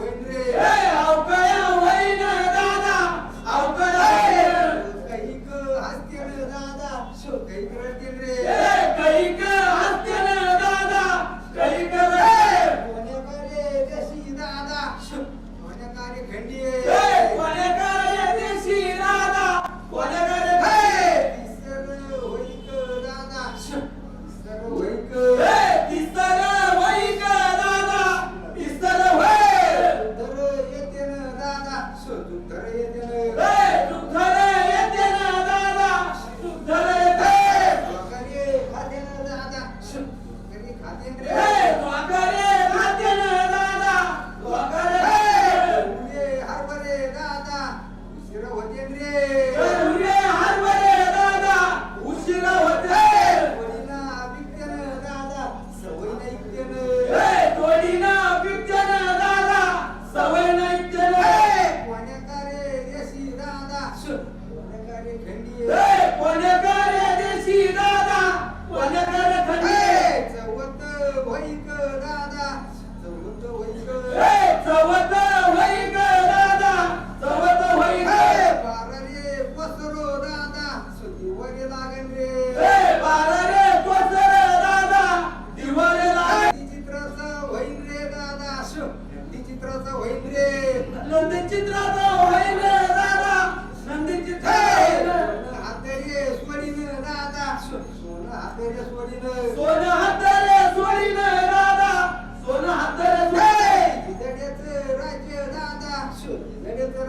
ஒன்றே वैक दादा चवत वैक चवत वैक दादा चवत वैक बार रे पसरो दादा दिवारे लागन रे बार रे पसर दादा दिवारे लागन चित्राचा वैन रे दादा नंदी चित्राचा वैन रे नंदी चित्राचा वैन रे दादा नंदी चित्र हातेरी स्वरीन दादा सोनं हातेरी स्वरीन सोनं हात